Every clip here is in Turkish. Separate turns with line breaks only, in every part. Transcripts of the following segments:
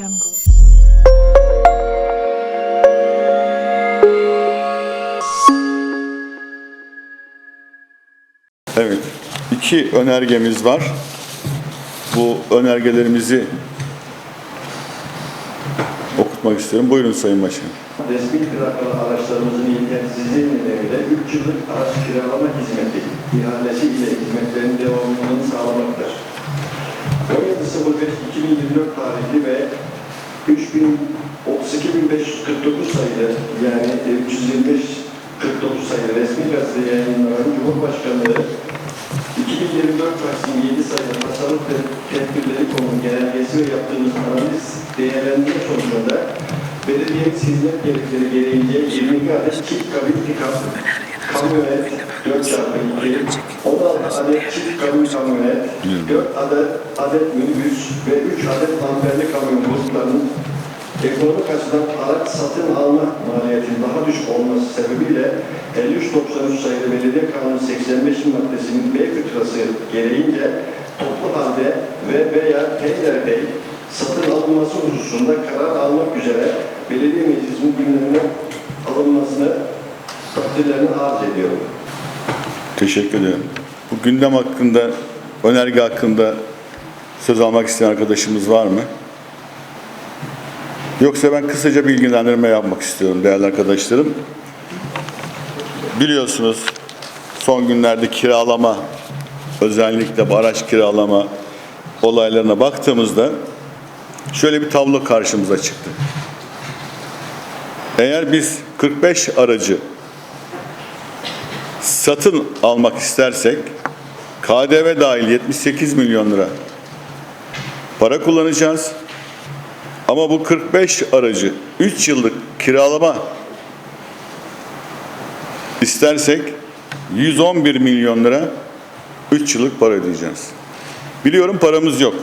jungle.
Evet, iki önergemiz var. Bu önergelerimizi okutmak istiyorum. Buyurun Sayın Başkanım.
Resmi plakalı araçlarımızın yetersizliği nedeniyle 3 yıllık araç kiralama hizmeti ihalesi ile hizmetlerin devamlılığını sağlamaktır. 17.05.2024 tarihli ve 3.032.549 sayılı yani 325 49 sayılı resmi gazete yayınlanan Cumhurbaşkanlığı 2024 Taksim 7 sayılı tasarruf belediyemiz hizmet gerekleri gereğince 22 adet çift kabin pikap, kamyonet 4x2, 16 adet çift kabin kamyonet, 4 adet, adet minibüs ve 3 adet amperli kamyon gruplarının ekonomik açıdan araç satın alma maliyetinin daha düşük olması sebebiyle 5393 sayılı Belediye Kanunu 85 maddesinin B kütrası gereğince toplu halde ve veya peyderpey satın alınması hususunda karar almak üzere belediye meclisinin gündemine alınmasını takdirlerini arz ediyorum.
Teşekkür ederim. Bu gündem hakkında, önerge hakkında söz almak isteyen arkadaşımız var mı? Yoksa ben kısaca bilgilendirme yapmak istiyorum değerli arkadaşlarım. Biliyorsunuz son günlerde kiralama, özellikle araç kiralama olaylarına baktığımızda şöyle bir tablo karşımıza çıktı. Eğer biz 45 aracı satın almak istersek KDV dahil 78 milyon lira para kullanacağız. Ama bu 45 aracı 3 yıllık kiralama istersek 111 milyon lira 3 yıllık para ödeyeceğiz. Biliyorum paramız yok.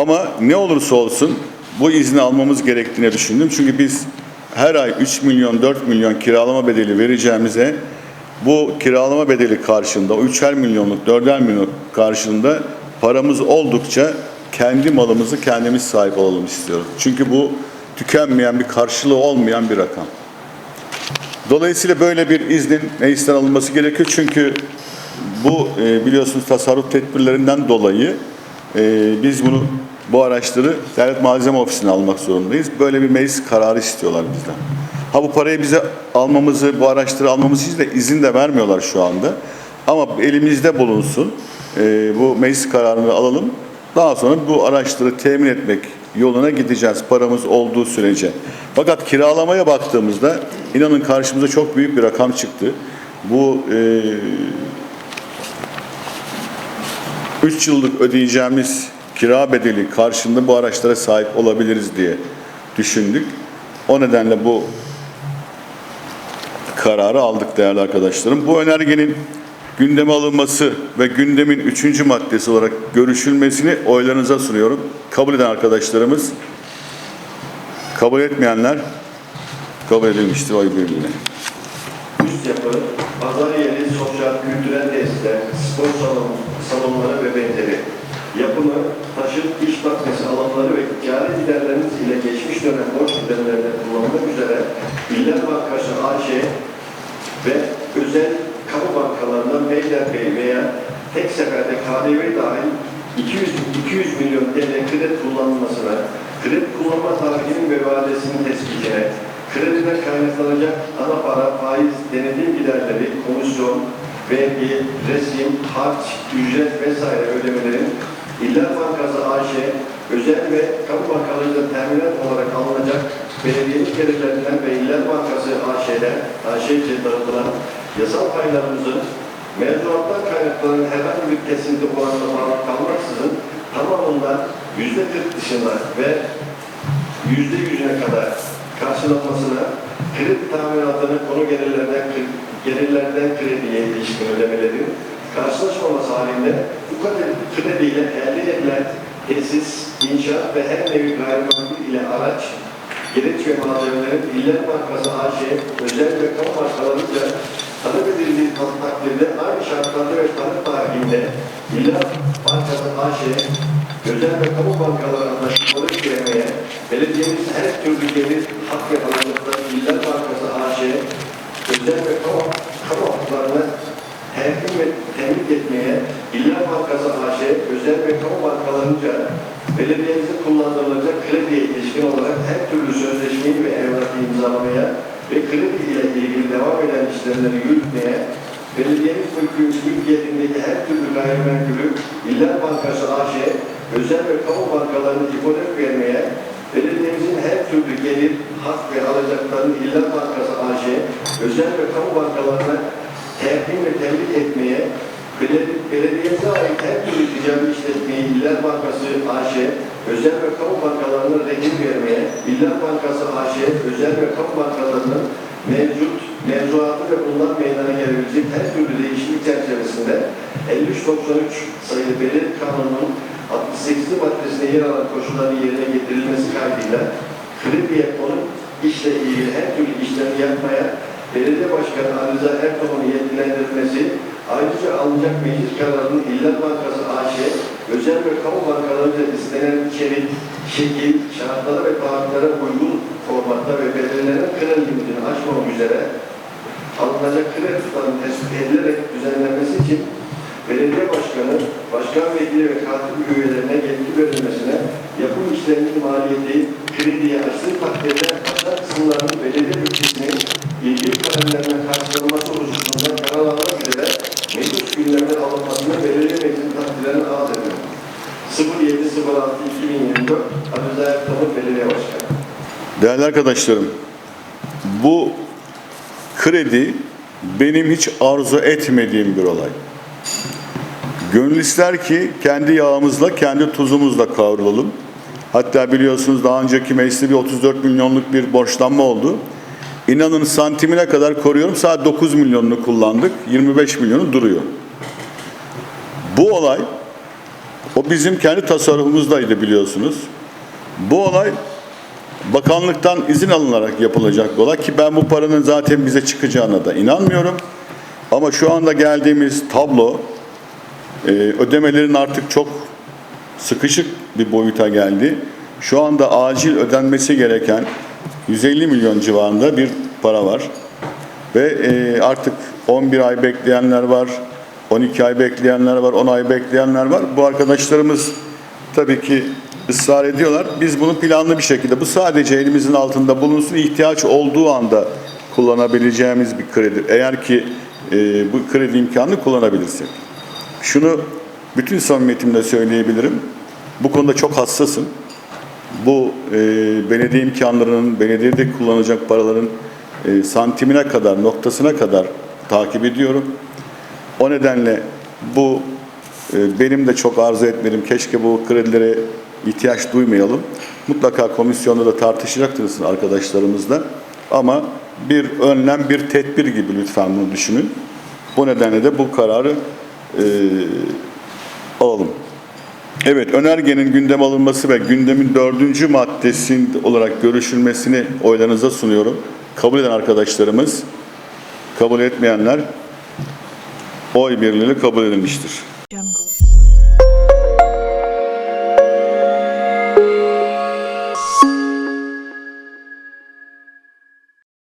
Ama ne olursa olsun bu izni almamız gerektiğini düşündüm. Çünkü biz her ay 3 milyon 4 milyon kiralama bedeli vereceğimize bu kiralama bedeli karşında, o 3'er milyonluk, 4'er milyonluk karşında paramız oldukça kendi malımızı kendimiz sahip olalım istiyoruz. Çünkü bu tükenmeyen bir karşılığı olmayan bir rakam. Dolayısıyla böyle bir iznin meclisten alınması gerekiyor. Çünkü bu e, biliyorsunuz tasarruf tedbirlerinden dolayı e, biz bunu bu araçları Devlet Malzeme Ofisi'ne almak zorundayız. Böyle bir meclis kararı istiyorlar bizden. Ha bu parayı bize almamızı, bu araçları almamız için de izin de vermiyorlar şu anda. Ama elimizde bulunsun. E, bu meclis kararını alalım. Daha sonra bu araçları temin etmek yoluna gideceğiz paramız olduğu sürece. Fakat kiralamaya baktığımızda inanın karşımıza çok büyük bir rakam çıktı. Bu e, 3 yıllık ödeyeceğimiz kira bedeli karşında bu araçlara sahip olabiliriz diye düşündük. O nedenle bu kararı aldık değerli arkadaşlarım. Bu önergenin gündeme alınması ve gündemin üçüncü maddesi olarak görüşülmesini oylarınıza sunuyorum. Kabul eden arkadaşlarımız, kabul etmeyenler kabul edilmiştir oy birliğiyle.
Üst yapı, pazar yeri, sosyal, kültürel tesisler, spor salon, salonları ve benzeri. Yapımı, taşıt, iş makinesi alanları ve ticari giderleriniz ile geçmiş dönem borç giderlerine kullanmak üzere İller Bankası AŞ ve özel kamu bankalarından peyderpey veya tek seferde KDV dahil 200, 200 milyon TL kredi kullanılmasına, kredi kullanma tarihinin ve vadesinin tespitine, krediden kaynaklanacak ana para, faiz, denetim giderleri, komisyon, vergi, resim, harç, ücret vesaire ödemelerin İller Bankası AŞ, özel ve kamu bankalarında teminat olarak alınacak belediyenin gelirlerinden ve İller Bankası AŞ'den, AŞ'ce dağıtılan yasal paylarımızın mevzuattan kaynaklanan herhangi bir kesinti oranına bağlı kalmaksızın tamamından yüzde 40 dışında ve yüzde yüzüne kadar karşılanmasına kredi tahminatını konu gelirlerden, gelirlerden krediye ilişkin ödemelerin karşılaşmaması halinde bu kredi- krediyle elde edilen tesis, inşaat ve her nevi gayrimenkul ile araç, gereç ve malzemelerin İller Bankası AŞ, özel ve kamu markalarıyla talep edildiği takdirde aynı şartlarda ve talep tarihinde İlla Bankası AŞ, özel ve kamu bankalarına taşımaları vermeye, belediyemiz her türlü gelir hak ve alanlıkları İlla Bankası AŞ, özel ve kamu, kamu haklarını temin ve temin etmeye, İlla Bankası AŞ, özel ve kamu bankalarınca belediyemizin kullandırılacak krediye ilişkin olarak her türlü sözleşmeyi ve evrakı imzalamaya ve kredi ile ilgili devam eden işlemleri yürütmeye, belediyemiz mülkiyetindeki her türlü gayrimenkulü İller Bankası AŞ, özel ve kamu bankalarını ipotek vermeye, belediyemizin her türlü gelir, hak ve alacaklarını İller Bankası AŞ, özel ve kamu bankalarına temin ve temin etmeye, beledi belediyemize ait her türlü ticari işletmeyi İller Bankası AŞ, özel ve kamu bankalarına rehin vermeye, İller Bankası AŞ, özel ve kamu bankalarının mevcut mevzuatı ve bundan meydana gelebilecek her türlü değişiklik çerçevesinde 5393 sayılı belediye kanununun 68. maddesine yer alan koşulların yerine getirilmesi kaydıyla krediye konuk işle ilgili her türlü işlemi yapmaya belediye başkanı Ali Rıza Erdoğan'ın yetkilendirilmesi ayrıca alınacak meclis kararının İller Bankası AŞ, özel ve kamu bankalarınca istenen içerik, şekil, şartlara ve taahhütlere uygun formatta ve belirlenen kredi limitini aşmamak üzere alınacak kredi tutarının tespit edilerek düzenlenmesi için belediye başkanı, başkan vekili ve katip üyelerine yetki verilmesine yapım işleminin maliyeti krediye açtığı takdirde aşağı kısımlarının belediye bütçesinin ilgili kalemlerine karşılanması hususunda karar almak üzere meclis gündemine alınmasını belediye meclis takdirlerine arz ediyorum. 07.06.2024 Ali Rıza Erdoğan Belediye Başkanı.
Değerli arkadaşlarım, bu kredi benim hiç arzu etmediğim bir olay. Gönül ister ki kendi yağımızla, kendi tuzumuzla kavrulalım. Hatta biliyorsunuz daha önceki mecliste bir 34 milyonluk bir borçlanma oldu. İnanın santimine kadar koruyorum. Sadece 9 milyonunu kullandık. 25 milyonu duruyor. Bu olay o bizim kendi tasarrufumuzdaydı biliyorsunuz. Bu olay bakanlıktan izin alınarak yapılacak olay ki ben bu paranın zaten bize çıkacağına da inanmıyorum. Ama şu anda geldiğimiz tablo e, ödemelerin artık çok sıkışık bir boyuta geldi. Şu anda acil ödenmesi gereken 150 milyon civarında bir para var. Ve e, artık 11 ay bekleyenler var, 12 ay bekleyenler var, 10 ay bekleyenler var. Bu arkadaşlarımız tabii ki ısrar ediyorlar. Biz bunu planlı bir şekilde, bu sadece elimizin altında bulunsun, ihtiyaç olduğu anda kullanabileceğimiz bir kredi. Eğer ki e, bu kredi imkanını kullanabilirsek. Şunu bütün samimiyetimle söyleyebilirim. Bu konuda çok hassasım. Bu e, belediye imkanlarının, belediyede kullanılacak paraların e, santimine kadar, noktasına kadar takip ediyorum. O nedenle bu e, benim de çok arzu etmedim. Keşke bu kredilere ihtiyaç duymayalım. Mutlaka komisyonda da tartışacaktınız arkadaşlarımızla. Ama bir önlem, bir tedbir gibi lütfen bunu düşünün. Bu nedenle de bu kararı e, alalım. Evet, önergenin gündem alınması ve gündemin dördüncü maddesi olarak görüşülmesini oylarınıza sunuyorum. Kabul eden arkadaşlarımız, kabul etmeyenler oy birliğiyle kabul edilmiştir.